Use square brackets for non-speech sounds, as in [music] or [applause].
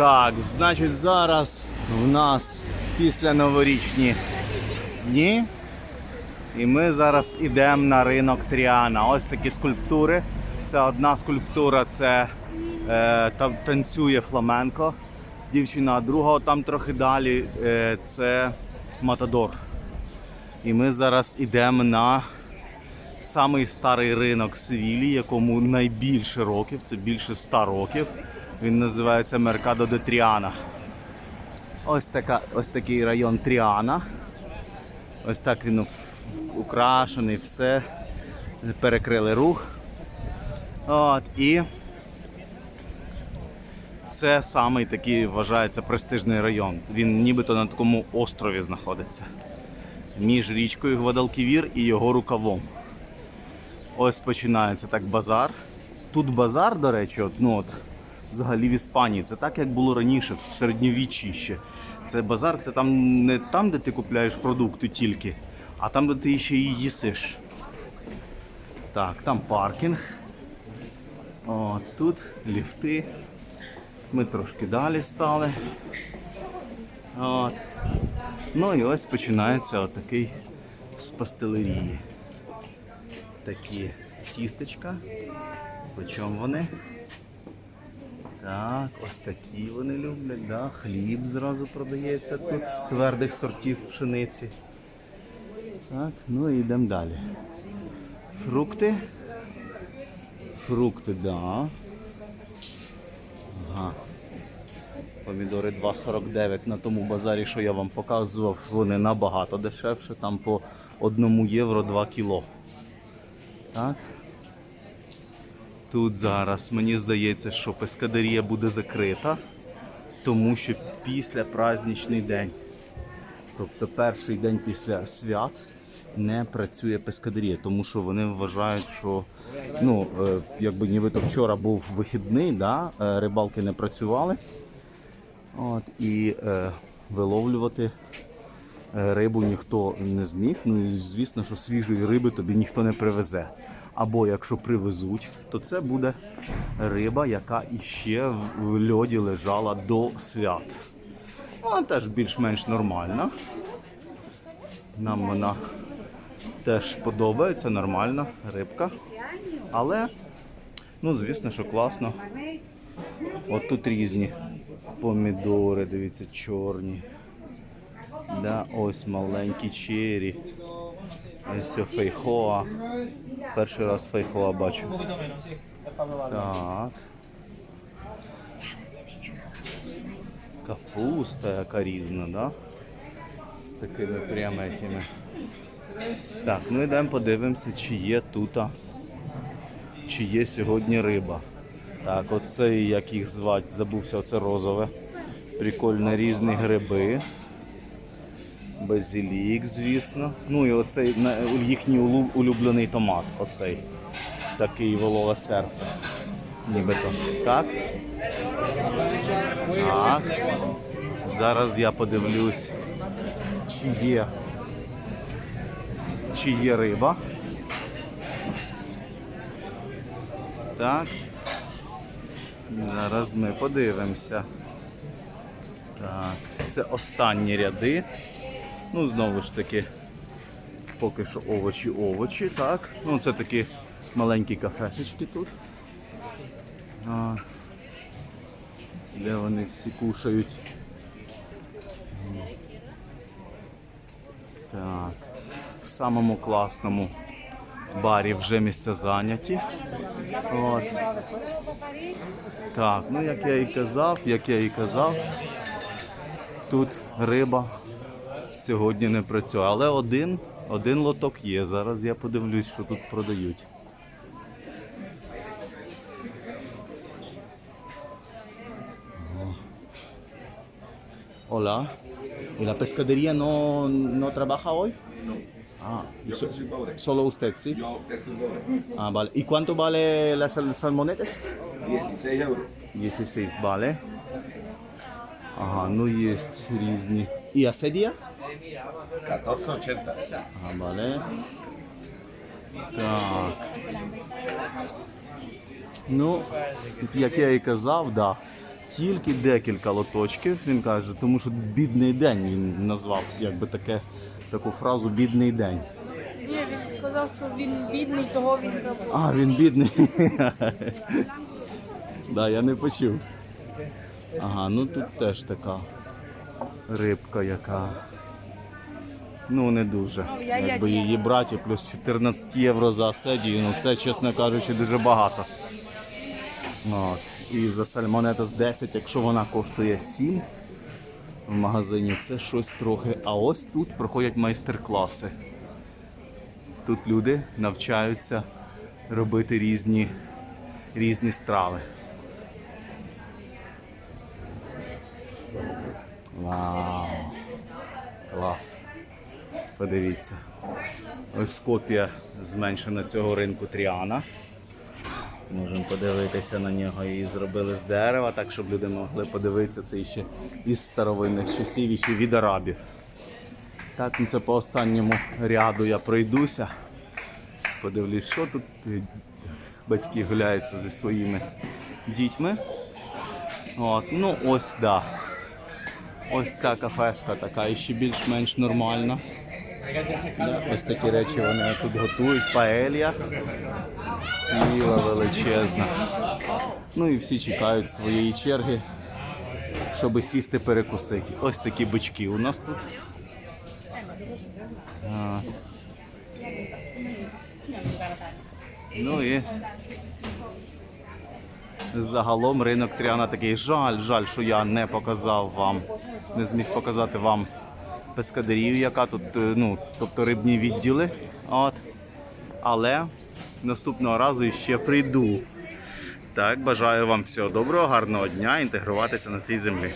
Так, значить, зараз в нас після новорічні дні. І ми зараз йдемо на ринок Тріана. Ось такі скульптури. Це одна скульптура, це е, там танцює фламенко. Дівчина, а друга там трохи далі е, це Матадор. І ми зараз йдемо на самий старий ринок Севілі, якому найбільше років, це більше 100 років. Він називається Меркадо де Тріана. Ось, така, ось такий район Тріана. Ось так він украшений, все. Перекрили рух. От, і це самий такий вважається престижний район. Він нібито на такому острові знаходиться. Між річкою Гвадалківір і його рукавом. Ось починається так базар. Тут базар, до речі, от, ну от, взагалі в Іспанії. Це так, як було раніше, в середньовіччі ще. Це базар, це там не там, де ти купляєш продукти тільки, а там, де ти ще і їсиш. Так, там паркінг. О, тут ліфти. Ми трошки далі стали. От. Ну і ось починається отакий з пастелерії. Такі тістечка. По чому вони? Так, ось такі вони люблять, да? хліб зразу продається тут з твердих сортів пшениці. Так, ну і йдемо далі. Фрукти. Фрукти, да. Ага. Помідори 2,49 на тому базарі, що я вам показував, вони набагато дешевше, там по 1 євро 2 кіло. Так. Тут зараз мені здається, що пескадарія буде закрита, тому що після праздничний день, тобто перший день після свят, не працює пескадарія, тому що вони вважають, що ну, е, якби нібито вчора був вихідний, да, е, рибалки не працювали. От, і е, виловлювати е, рибу ніхто не зміг. Ну і звісно, що свіжої риби тобі ніхто не привезе. Або якщо привезуть, то це буде риба, яка іще в льоді лежала до свят. Вона теж більш-менш нормальна. Нам вона теж подобається, нормальна рибка. Але, ну, звісно, що класно. От тут різні помідори, дивіться, чорні. Да, ось маленькі чері. Ось фейхоа. Перший раз фейхоа бачу. Так. Капуста яка різна, да? З такими прямо этими. Так, ну йдемо подивимося, чи є тут, чи є сьогодні риба. Так, оце як їх звати, забувся, оце розове. Прикольно різні гриби. Базилік, звісно. Ну і оцей їхній улюблений томат. Оцей. Такий вологе серце. Нібито. Так? Так. Зараз я подивлюсь, чи є, чи є риба. Так. Зараз ми подивимося. Так, це останні ряди. Ну, знову ж таки, поки що овочі, овочі, так. Ну, це такі маленькі кафешечки тут. А, де вони всі кушають. Так. В самому класному барі вже місця зайняті. От. Так, ну як я і казав, як я і казав, тут риба сьогодні не працює. Але один, один лоток є. Зараз я подивлюсь, що тут продають. Hola. ¿Y la pescadería no, no trabaja hoy? No. Ah, y so- solo usted, ¿sí? Yo te subo Ah, vale. ¿Y cuánto vale las sal- salmonetes? 16 euros. 16, vale. Ага, ну є різні. І аседія? 14.80. Ага, vale. Так. Ну, як я і казав, да. Тільки декілька лоточків, він каже, тому що бідний день він назвав якби таке, таку фразу бідний день. Ні, він сказав, що він бідний, того він робив. А, він бідний. [laughs] да, я не почув. Ага, ну тут теж така рибка яка. Ну, не дуже. Якби її брати, плюс 14 євро за седію, ну це, чесно кажучи, дуже багато. От. І за сальмонета з 10, якщо вона коштує 7 в магазині, це щось трохи. А ось тут проходять майстер-класи. Тут люди навчаються робити різні, різні страви. Вау! Клас! Подивіться. Ось копія зменшена цього ринку Тріана. Можемо подивитися на нього. Її зробили з дерева, так щоб люди могли подивитися це ще із старовинних часів, і ще від арабів. Так, ну це по останньому ряду я пройдуся. Подивлюсь, що тут е, батьки гуляються зі своїми дітьми. От, ну ось да. Ось ця кафешка така ще більш-менш нормальна. Ось такі речі вони тут готують. Паелья. Ціла величезна. Ну і всі чекають своєї черги, щоб сісти перекусити. Ось такі бички у нас тут. Ну і загалом ринок Тріана такий жаль, жаль, що я не показав вам, не зміг показати вам пескадерію, яка тут, е, ну, тобто рибні відділи. От. Але наступного разу ще прийду. Так, бажаю вам всього доброго, гарного дня, інтегруватися на цій землі.